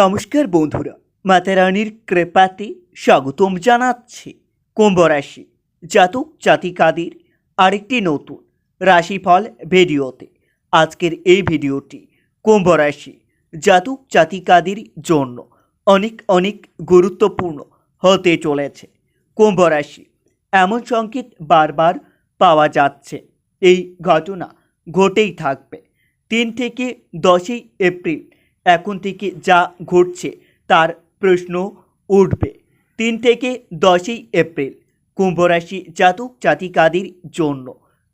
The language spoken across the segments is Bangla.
নমস্কার বন্ধুরা, মাতা রানীর কৃপাতে স্বাগতম জানাচ্ছি কুম্ভ রাশি জাতক জাতিকাদের আরেকটি নতুন রাশিফল ভিডিওতে। আজকের এই ভিডিওটি কুম্ভ রাশি জাতক জাতিকাদের জন্য অনেক অনেক গুরুত্বপূর্ণ হতে চলেছে। কুম্ভ রাশি এমন সংকেত বারবার পাওয়া যাচ্ছে। এই ঘটনা ঘটেই থাকবে। তিন থেকে দশই এপ্রিল এখন থেকে যা ঘটছে তার প্রশ্ন উঠবে। তিন থেকে দশই এপ্রিল কুম্ভ রাশি জাতক জাতিকাদের জন্য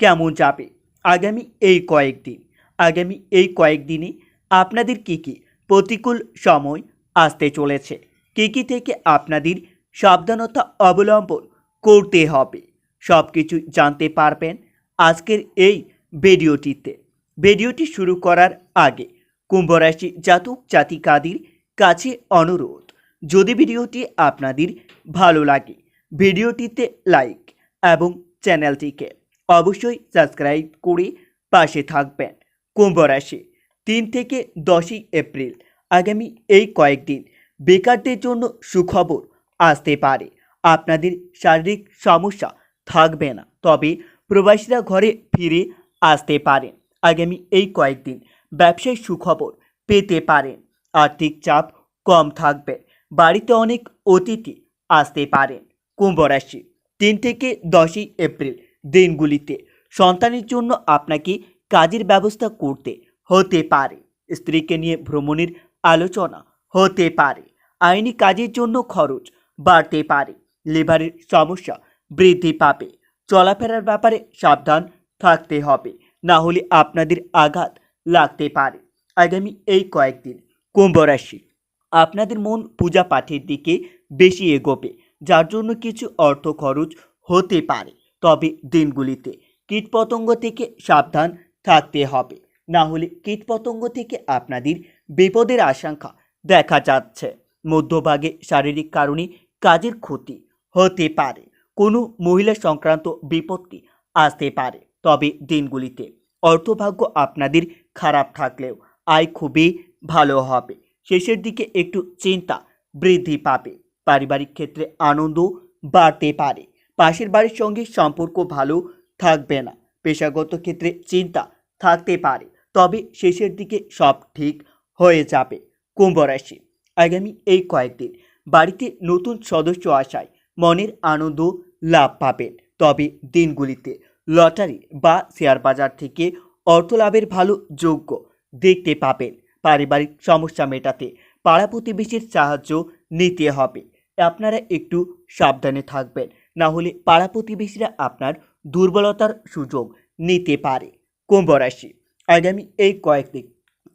কেমন যাবে? আগামী এই কয়েকদিন, আগামী এই কয়েকদিনে আপনাদের কী কী প্রতিকূল সময় আসতে চলেছে? কী কী থেকে আপনাদের সাবধানতা অবলম্বন করতে হবে? সব কিছু জানতে পারবেন আজকের এই ভিডিওটিতে। ভিডিওটি শুরু করার আগে কুম্ভ রাশি জাতক জাতিকাদের কাছে অনুরোধ। যদি ভিডিওটি আপনাদের ভালো লাগে, ভিডিওটিতে লাইক এবং চ্যানেলটিকে অবশ্যই সাবস্ক্রাইব করে পাশে থাকবেন। কুম্ভ রাশি তিন থেকে দশই এপ্রিল আগামী এই কয়েকদিন বেকারদের জন্য সুখবর আসতে পারে। আপনাদের শারীরিক সমস্যা থাকবে না, তবে প্রবাসীরা ঘরে ফিরে আসতে পারেন। আগামী এই কয়েকদিন ব্যবসায় সুখবর পেতে পারেন আর্থিক চাপ কম থাকবে। বাড়িতে অনেক অতিথি আসতে পারেন কুম্ভ রাশি তিন থেকে দশই এপ্রিল দিনগুলিতে সন্তানের জন্য আপনাকে কাজের ব্যবস্থা করতে হতে পারে। স্ত্রীকে নিয়ে ভ্রমণের আলোচনা হতে পারে। আইনি কাজের জন্য খরচ বাড়তে পারে। লিভারের সমস্যা বৃদ্ধি পাবে। চলাফেরার ব্যাপারে সাবধান থাকতে হবে। না হলে আপনাদের আঘাত লাগতে পারে। আগামী এই কয়েকদিন কুম্ভ রাশি আপনাদের মন পূজা পাঠের দিকে বেশি এগোবে, যার জন্য কিছু অর্থ খরচ হতে পারে। তবে দিনগুলিতে কীটপতঙ্গ থেকে সাবধান থাকতে হবে। না হলে কীটপতঙ্গ থেকে আপনাদের বিপদের আশঙ্কা দেখা যাচ্ছে। মধ্যভাগে শারীরিক কারণে কাজের ক্ষতি হতে পারে। কোনো মহিলা সংক্রান্ত বিপত্তি আসতে পারে। তবে দিনগুলিতে অর্থভাগ্য আপনাদের খারাপ থাকলেও আয় খুবই ভালো হবে। শেষের দিকে একটু চিন্তা বৃদ্ধি পাবে। পারিবারিক ক্ষেত্রে আনন্দ বাড়তে পারে। পাশের বাড়ির সঙ্গে সম্পর্ক ভালো থাকবে না। পেশাগত ক্ষেত্রে চিন্তা থাকতে পারে। তবে শেষের দিকে সব ঠিক হয়ে যাবে কুম্ভ রাশি। আগামী এই কয়েকদিন বাড়িতে নতুন সদস্য আসায় মনের আনন্দ লাভ পাবেন। তবে দিনগুলিতে লটারি বা শেয়ার বাজার থেকে অর্থ লাভের ভালো যোগ্য দেখতে পাবেন। পারিবারিক সমস্যা মেটাতে পাড়া প্রতিবেশীর সাহায্য নিতে হবে। আপনারা একটু সাবধানে থাকবেন, না হলে পাড়া প্রতিবেশীরা আপনার দুর্বলতার সুযোগ নিতে পারে। কুম্ভ রাশি, আগামী এই কয়েকদিন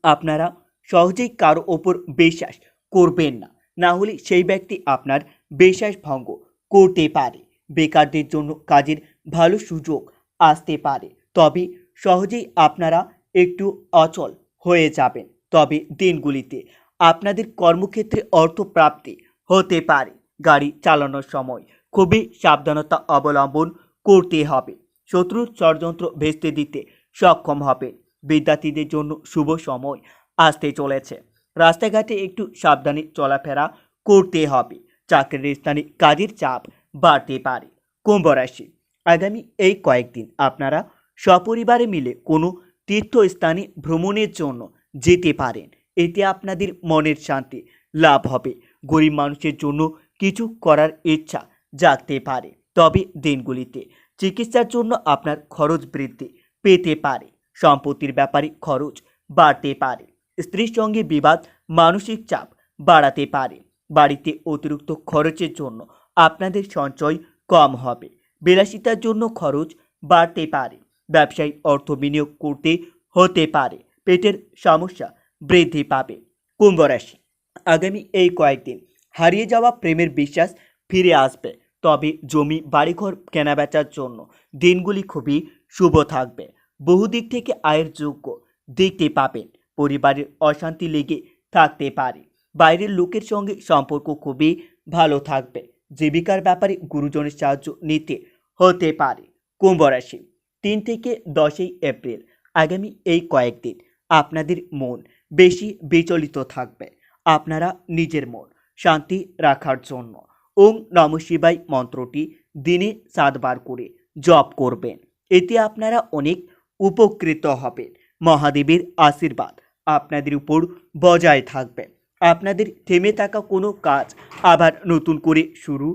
আপনারা সহজেই কারও ওপর বিশ্বাস করবেন না। না হলে সেই ব্যক্তি আপনার বিশ্বাস ভঙ্গ করতে পারে। বেকারদের জন্য কাজের ভালো সুযোগ আসতে পারে। তবে সহজেই আপনারা একটু অচল হয়ে যাবেন। তবে দিনগুলিতে আপনাদের কর্মক্ষেত্রে অর্থপ্রাপ্তি হতে পারে। গাড়ি চালানোর সময় খুবই সাবধানতা অবলম্বন করতে হবে। শত্রুর ষড়যন্ত্র ভেস্তে দিতে সক্ষম হবে বিদ্যার্থীদের জন্য শুভ সময় আসতে চলেছে। রাস্তাঘাটে একটু সাবধানে চলাফেরা করতে হবে। চাকরির স্থানে কাজের চাপ বাড়তে পারে। কুম্ভ রাশি। আগামী এই কয়েকদিন আপনারা সপরিবারে মিলে কোনো তীর্থস্থানে ভ্রমণের জন্য যেতে পারেন। এতে আপনাদের মনের শান্তি লাভ হবে। গরিব মানুষের জন্য কিছু করার ইচ্ছা জাগতে পারে। তবে দিনগুলিতে চিকিৎসার জন্য আপনার খরচ বৃদ্ধি পেতে পারে। সম্পত্তির ব্যাপারে খরচ বাড়তে পারে। স্ত্রীর সঙ্গে বিবাদ, মানসিক চাপ বাড়াতে পারে। বাড়িতে অতিরিক্ত খরচের জন্য আপনাদের সঞ্চয় কম হবে। বিলাসিতার জন্য খরচ বাড়তে পারে। ব্যবসায়ী অর্থ বিনিয়োগ করতে হতে পারে। পেটের সমস্যা বৃদ্ধি পাবে। কুম্ভ রাশি। আগামী এই কয়েকদিন হারিয়ে যাওয়া প্রেমের বিশ্বাস ফিরে আসবে। তবে জমি, বাড়িঘর কেনাবেচার জন্য দিনগুলি খুবই শুভ থাকবে। বহুদিক থেকে আয়ের যোগ্য দেখতে পাবেন। পরিবারের অশান্তি লেগে থাকতে পারে। বাইরের লোকের সঙ্গে সম্পর্ক খুবই ভালো থাকবে। জীবিকার ব্যাপারে গুরুজনের সাহায্য নিতে হতে পারে। কুম্ভ রাশি। তিন থেকে দশই এপ্রিল, আগামী এই কয়েকদিন আপনাদের মন বেশি বিচলিত থাকবে। আপনারা নিজের মন শান্তি রাখার জন্য ওং নম শিবাই মন্ত্রটি দিনে সাতবার করে জপ করবেন। এতে আপনারা অনেক উপকৃত হবেন। মহাদেবের আশীর্বাদ আপনাদের উপর বজায় থাকবে। আপনাদের থেমে থাকা কোনো কাজ আবার নতুন করে শুরু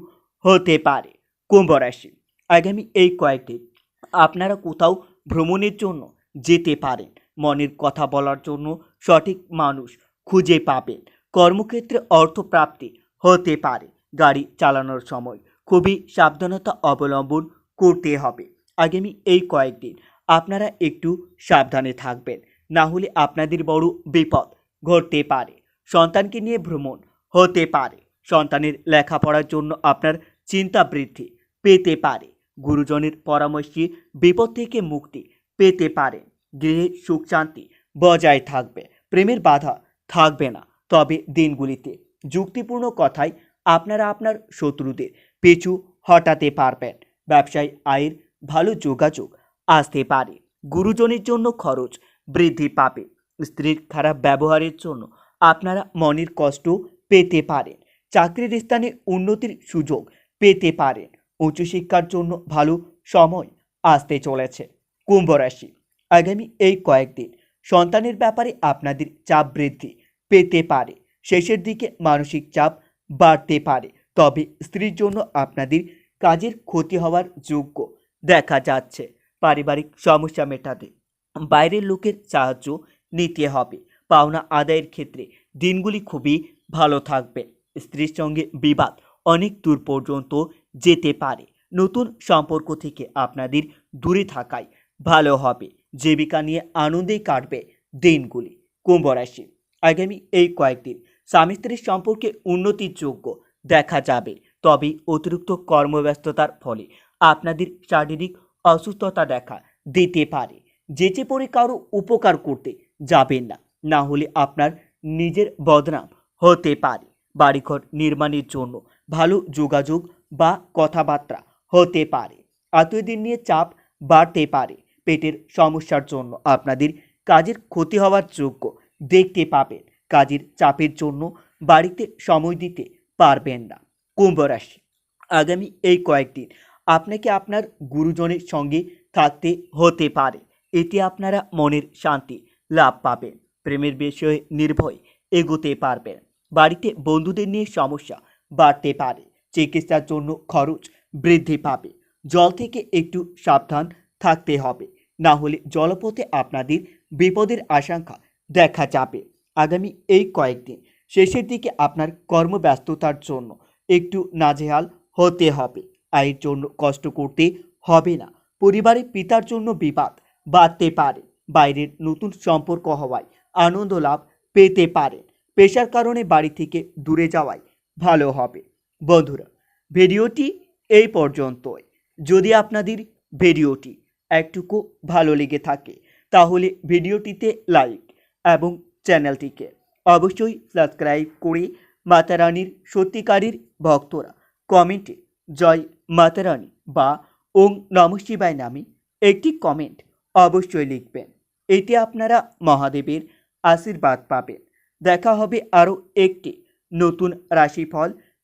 হতে পারে। কুম্ভ রাশি, আগামী এই কয়েকদিন আপনারা কোথাও ভ্রমণের জন্য যেতে পারেন। মনের কথা বলার জন্য সঠিক মানুষ খুঁজে পাবেন। কর্মক্ষেত্রে অর্থপ্রাপ্তি হতে পারে। গাড়ি চালানোর সময় খুবই সাবধানতা অবলম্বন করতে হবে। আগামী এই কয়েকদিন আপনারা একটু সাবধানে থাকবেন। না হলে আপনাদের বড় বিপদ ঘটতে পারে। সন্তানকে নিয়ে ভ্রমণ হতে পারে। সন্তানের লেখাপড়ার জন্য আপনার চিন্তা বৃদ্ধি পেতে পারে। গুরুজনের পরামর্শে বিপদ থেকে মুক্তি পেতে পারেন গৃহে সুখ শান্তি বজায় থাকবে, প্রেমের বাধা থাকবে না। তবে দিনগুলিতে যুক্তিপূর্ণ কথায় আপনারা আপনার শত্রুদের পিছু হটাতে পারবেন। ব্যবসায় আয়ের ভালো যোগাযোগ আসতে পারে। গুরুজনের জন্য খরচ বৃদ্ধি পাবে। স্ত্রীর খারাপ ব্যবহারের জন্য আপনারা মনের কষ্ট পেতে পারেন। চাকরির স্থানে উন্নতির সুযোগ পেতে পারেন। উচ্চশিক্ষার জন্য ভালো সময় আসতে চলেছে। কুম্ভ রাশি, আগামী এই কয়েকদিন সন্তানের ব্যাপারে আপনাদের চাপ বৃদ্ধি পেতে পারে। শেষের দিকে মানসিক চাপ বাড়তে পারে। তবে স্ত্রীর জন্য আপনাদের কাজের ক্ষতি হওয়ার যোগ্য দেখা যাচ্ছে। পারিবারিক সমস্যা মেটাতে বাইরের লোকের সাহায্য নিতে হবে। পাওনা আদায়ের ক্ষেত্রে দিনগুলি খুবই ভালো থাকবে। স্ত্রীর সঙ্গে বিবাদ অনেক দূর পর্যন্ত যেতে পারে। নতুন সম্পর্ক থেকে আপনাদের দূরে থাকাই ভালো হবে। জীবিকা নিয়ে আনন্দেই কাটবে দিনগুলি। কুম্ভ রাশি। আগামী এই কয়েকদিন স্বামী স্ত্রীর সম্পর্কে উন্নতির যোগ্য দেখা যাবে। তবে অতিরিক্ত কর্মব্যস্ততার ফলে আপনাদের শারীরিক অসুস্থতা দেখা দিতে পারে। যেচে পড়ে কারও উপকার করতে যাবেন না না হলে আপনার নিজের বদনাম হতে পারে। বাড়িঘর নির্মাণের জন্য ভালো যোগাযোগ বা কথাবার্তা হতে পারে। আত্মীয়দের নিয়ে চাপ বাড়তে পারে। পেটের সমস্যার জন্য আপনাদের কাজের ক্ষতি হওয়ার যোগ্য দেখতে পাবেন। কাজের চাপের জন্য বাড়িতে সময় দিতে পারবেন না। কুম্ভ রাশি, আগামী এই কয়েকদিন আপনাকে আপনার গুরুজনের সঙ্গে থাকতে হতে পারে। এতে আপনারা মনের শান্তি লাভ পাবেন। প্রেমের বিষয়ে নির্ভয় এগোতে পারবেন। বাড়িতে বন্ধুদের নিয়ে সমস্যা বাড়তে পারে। চিকিৎসার জন্য খরচ বৃদ্ধি পাবে। জল থেকে একটু সাবধান থাকতে হবে। না হলে জলপথে আপনাদের বিপদের আশঙ্কা দেখা যাবে। আগামী এই কয়েকদিন শেষের দিকে আপনার কর্মব্যস্ততার জন্য একটু নাজেহাল হতে হবে। আয়ের জন্য কষ্ট করতে হবে না। পরিবারে পিতার জন্য বিবাদ বাড়তে পারে। বাইরের নতুন সম্পর্ক হওয়ায় আনন্দ লাভ পেতে পারেন পেশার কারণে বাড়ি থেকে দূরে যাওয়াই ভালো হবে। বন্ধুরা, ভিডিওটি এই পর্যন্তই। যদি আপনাদের ভিডিওটি একটুকু ভালো লেগে থাকে, তাহলে ভিডিওটিতে লাইক এবং চ্যানেলটিকে অবশ্যই সাবস্ক্রাইব করে মাতারানির সত্যিকারের ভক্তরা কমেন্টে জয় মাতারানী বা ওং নম নামে একটি কমেন্ট অবশ্যই লিখবেন। এতে আপনারা মহাদেবের আশীর্বাদ পাবেন। দেখা হবে আরও একটি নতুন রাশিফল